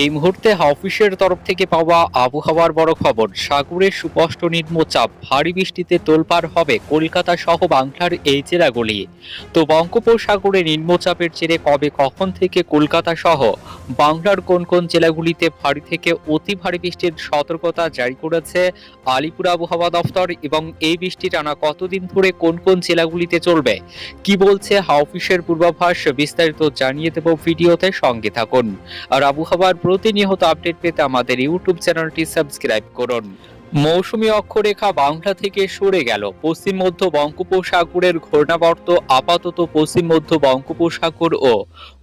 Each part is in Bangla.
এই মুহূর্তে অফিসের তরফ থেকে পাওয়া আবহাওয়ার বড় খবর, সাগরে সুস্পষ্ট নিম্নচাপ, ভারী বৃষ্টিতে তোলপাড় হবে কলকাতা সহ বাংলার এই জেলাগুলি। তো বঙ্গোপসাগরে নিম্নচাপের জেরে কবে কখন থেকে কলকাতা সহ বাংলার কোন কোন জেলাগুলিতে ভারী থেকে অতি ভারী বৃষ্টির সতর্কতা জারি করেছে আলিপুর আবহাওয়া দফতর এবং এই বৃষ্টি টানা কতদিন ধরে কোন কোন জেলাগুলিতে চলবে? কি বলছে অফিসের পূর্বাভাস? বিস্তারিত জানিয়ে দেব ভিডিওতে সঙ্গে থাকুন। আর আবহাওয়ার প্রতিনিয়ত আপডেট পেতে আমাদের ইউটিউব চ্যানেলটি সাবস্ক্রাইব করুন। মৌসুমি অক্ষরেখা বাংলা থেকে সরে গেল। পশ্চিম মধ্য বঙ্গোপসাগরের ঘূর্ণাবর্ত, আপাতত পশ্চিম মধ্য বঙ্গোপসাগর ও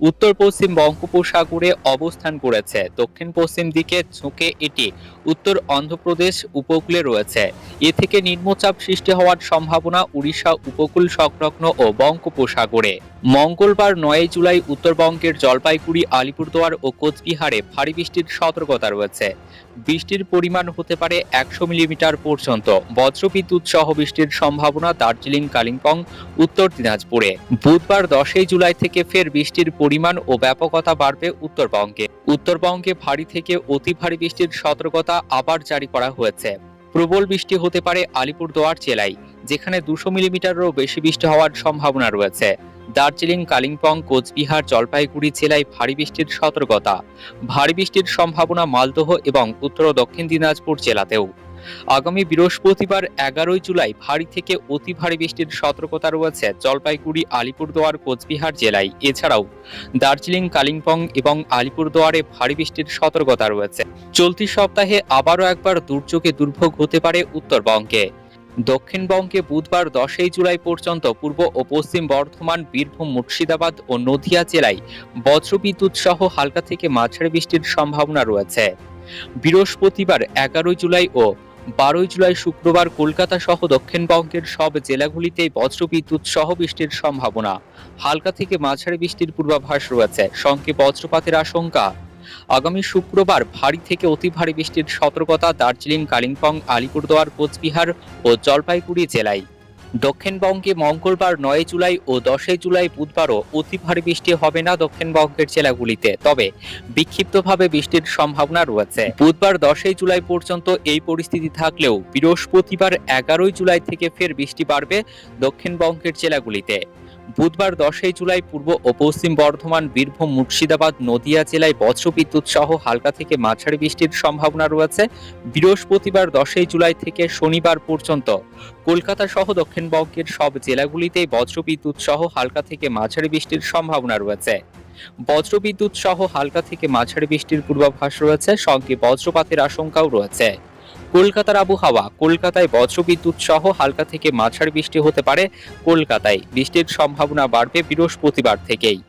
উত্তর পশ্চিম বঙ্গোপসাগরে অবস্থান করেছে। দক্ষিণ পশ্চিম দিকে ঝুঁকে এটি উত্তর অন্ধ্রপ্রদেশ উপকূলে রয়েছে। এ থেকে নিম্নচাপ সৃষ্টি হওয়ার সম্ভাবনা উড়িষ্যা উপকূল সংলগ্ন ও বঙ্গোপসাগরে। মঙ্গলবার নয় জুলাই উত্তরবঙ্গের জলপাইগুড়ি, আলিপুরদুয়ার ও কোচবিহারে ভারী বৃষ্টির সতর্কতা রয়েছে। বৃষ্টির পরিমাণ হতে পারে একশো মিলিমিটার পর্যন্ত। বজ্রবিদ্যুৎ সহ বৃষ্টির সম্ভাবনা দার্জিলিং, কালিম্পং, উত্তর দিনাজপুরে। বুধবার দশই জুলাই থেকে ফের বৃষ্টির পরিমাণ ও ব্যাপকতা বাড়বে উত্তরবঙ্গে। উত্তরবঙ্গে ভারী থেকে অতি ভারী বৃষ্টির সতর্কতা আবার জারি করা হয়েছে। প্রবল বৃষ্টি হতে পারে আলিপুরদুয়ার জেলায়, যেখানে দুশো মিলিমিটারেরও বেশি বৃষ্টি হওয়ার সম্ভাবনা রয়েছে। দার্জিলিং, কালিম্পং, কোচবিহার, জলপাইগুড়ি জেলায় ভারী বৃষ্টির সতর্কতা। ভারী বৃষ্টির সম্ভাবনা মালদহ এবং উত্তর ও দক্ষিণ দিনাজপুর জেলাতেও। আগামী বৃহস্পতিবার এগারোই জুলাই ভারী থেকে অতি ভারী বৃষ্টির সতর্কতা রয়েছে জলপাইগুড়ি, আলিপুরদুয়ার, কোচবিহার জেলায়। এছাড়াও দার্জিলিং, কালিম্পং এবং আলিপুরদুয়ারে ভারী বৃষ্টির সতর্কতা রয়েছে। চলতি সপ্তাহে আবারও একবার দুর্যোগে দুর্ভোগ হতে পারে উত্তরবঙ্গে। দক্ষিণবঙ্গে বুধবার দশই জুলাই পর্যন্ত পূর্ব ও পশ্চিম বর্ধমান, বীরভূম, মুর্শিদাবাদ ও নদিয়া জেলায় বজ্রবিদ্যুৎ সহ হালকা থেকে মাঝারি বৃষ্টির সম্ভাবনা রয়েছে। বৃহস্পতিবার এগারোই জুলাই ও বারোই জুলাই শুক্রবার কলকাতা সহ দক্ষিণবঙ্গের সব জেলাগুলিতেই বজ্রবিদ্যুৎ সহ বৃষ্টির সম্ভাবনা। হালকা থেকে মাঝারি বৃষ্টির পূর্বাভাস রয়েছে। সঙ্গে বজ্রপাতের আশঙ্কা, আগামী শুক্রবার ভারী থেকে অতি ভারী বৃষ্টির সতর্কতা দার্জিলিং, কালিম্পং, আলিপুরদুয়ার, কোচবিহার ও জলপাইগুড়ি জেলায়। দক্ষিণবঙ্গে মঙ্গলবার নয় জুলাই ও দশই জুলাই বুধবারও অতি ভারী বৃষ্টি হবে না দক্ষিণবঙ্গের জেলাগুলিতে। তবে বিক্ষিপ্তভাবে বৃষ্টির সম্ভাবনা রয়েছে। বুধবার দশই জুলাই পর্যন্ত এই পরিস্থিতি থাকলেও বৃহস্পতিবার এগারোই জুলাই থেকে ফের বৃষ্টি বাড়বে দক্ষিণবঙ্গের জেলাগুলিতে। বুধবার দশই জুলাই পূর্ব ও পশ্চিম বর্ধমান, বীরভূম, মুর্শিদাবাদ, নদিয়া জেলায় বজ্রবিদ্যুৎ সহ হালকা থেকে মাঝারি বৃষ্টির সম্ভাবনা রয়েছে। বৃহস্পতিবার দশই জুলাই থেকে শনিবার পর্যন্ত কলকাতা সহ দক্ষিণবঙ্গের সব জেলাগুলিতেই বজ্রবিদ্যুৎ সহ হালকা থেকে মাঝারি বৃষ্টির সম্ভাবনা রয়েছে। বজ্রবিদ্যুৎ সহ হালকা থেকে মাঝারি বৃষ্টির পূর্বাভাস রয়েছে। সঙ্গে বজ্রপাতের আশঙ্কাও রয়েছে। কলকাতার আবহাওয়া কলকাতায় বজ্রবিদ্যুৎ সহ হালকা থেকে মাঝারি বৃষ্টি হতে পারে। কলকাতায় বৃষ্টির সম্ভাবনা বাড়বে বৃহস্পতিবার থেকেই।